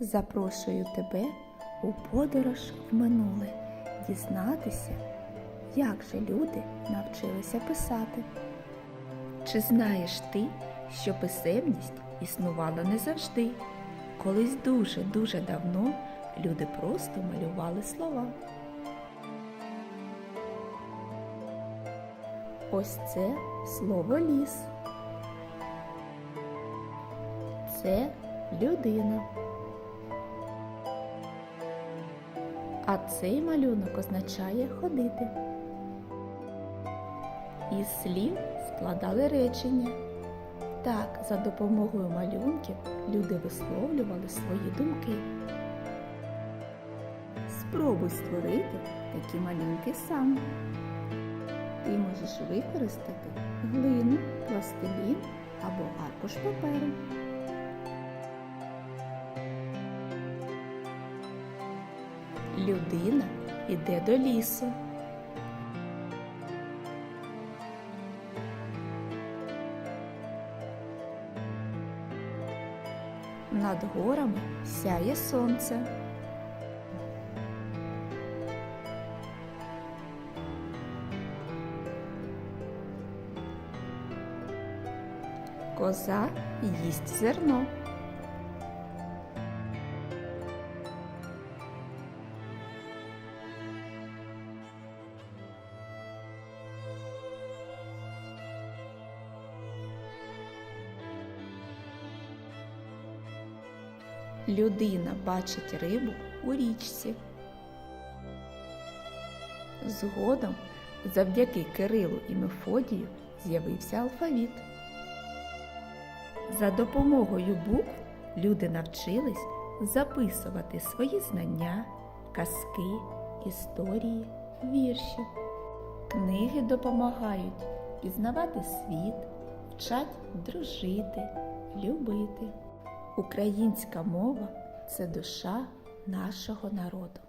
запрошую тебе у подорож в минуле дізнатися, як же люди навчилися писати. Чи знаєш ти, що писемність існувала не завжди? Колись дуже-дуже давно люди просто малювали слова. Ось це слово ліс. Це людина. А цей малюнок означає ходити. Із слів складали речення. Так, за допомогою малюнків люди висловлювали свої думки. Спробуй створити такі малюнки сам. Ти можеш використати глину, пластилін або аркуш паперу. Людина йде до лісу. Над горами сяє сонце. Коза їсть зерно. Людина бачить рибу у річці. Згодом, завдяки Кирилу і Мефодію, з'явився алфавіт. За допомогою букв люди навчились записувати свої знання, казки, історії, вірші. Книги допомагають пізнавати світ, вчать дружити, любити. Українська мова це душа нашого народу.